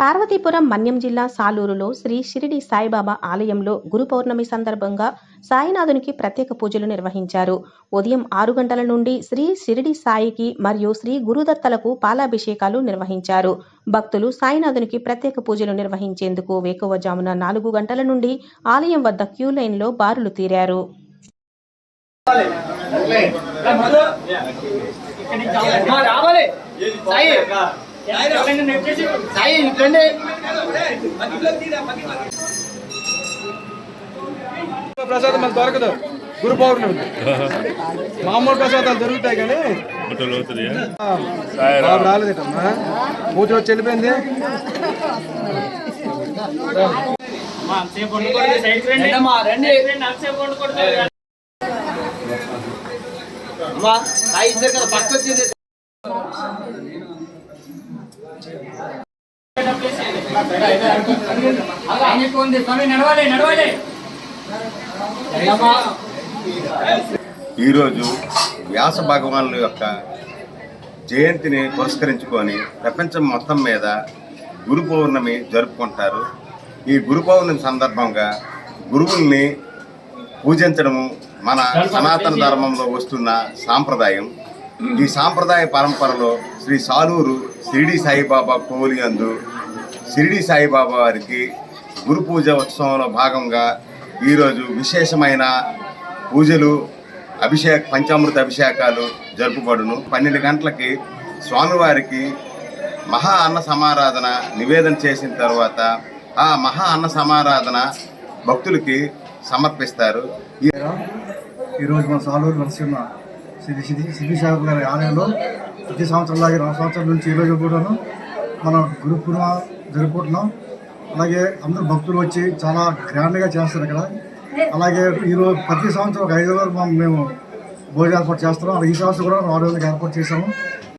పార్వతీపురం మన్యం జిల్లా సాలూరులో శ్రీ షిరిడి సాయిబాబా ఆలయంలో గురు పౌర్ణమి సందర్భంగా సాయినాథునికి ప్రత్యేక పూజలు నిర్వహించారు ఉదయం ఆరు గంటల నుండి శ్రీ షిరిడి సాయికి మరియు శ్రీ గురుదత్తలకు పాలాభిషేకాలు నిర్వహించారు భక్తులు సాయినాథునికి ప్రత్యేక పూజలు నిర్వహించేందుకు వేకువజామున నాలుగు గంటల నుండి ఆలయం వద్ద క్యూ లైన్లో బారులు తీరారు రావాలి సాయి సాయి ఇట్లండి ప్రసాదం మనకు దొరకదు. గురు పౌర్ణమి. మామూలు ప్రసాదాలు దొరుకుతాయి కానీ. రాలేదటమ్మా. పూజ వచ్చి వెళ్ళిపోయింది రండమ్మా రండి. అమ్మా సాయి ఇద్దరు కదా పక్క వచ్చేది ఈరోజు వ్యాస భగవానుల యొక్క జయంతిని పురస్కరించుకొని ప్రపంచం మొత్తం మీద గురు పౌర్ణమి జరుపుకుంటారు. ఈ గురు పౌర్ణమి సందర్భంగా గురువుల్ని పూజించడము మన సనాతన ధర్మంలో వస్తున్న సాంప్రదాయం. ఈ సాంప్రదాయ పరంపరలో శ్రీ సాలూరు షిరిడి సాయిబాబా కోలి అందు షిరిడి సాయిబాబా వారికి గురు పూజ ఉత్సవంలో భాగంగా ఈరోజు విశేషమైన పూజలు అభిషేక పంచామృత అభిషేకాలు జరుపుబడును పన్నెండు గంటలకి స్వామివారికి మహా అన్న సమారాధన నివేదన చేసిన తర్వాత ఆ మహా అన్న సమారాధన భక్తులకి సమర్పిస్తారు ఈ ఈరోజు మన సాలూరు నరసింహ శ్రీ శ్రీ శ్రీ గారి ఆలయంలో ప్రతి సంవత్సరం లాగే రెండు సంవత్సరాల నుంచి ఈరోజు కూడాను మనం గురు పూర్ణిమ జరుపుకుంటున్నాం. అలాగే అందరూ భక్తులు వచ్చి చాలా గ్రాండ్గా చేస్తారు ఇక్కడ. అలాగే ఈరోజు ప్రతి సంవత్సరం ఒక ఐదు రోజులు మేము భోజనం ఏర్పాటు చేస్తున్నాం ఈ సంవత్సరం కూడా ఆరు రోజులకు ఏర్పాటు చేసాము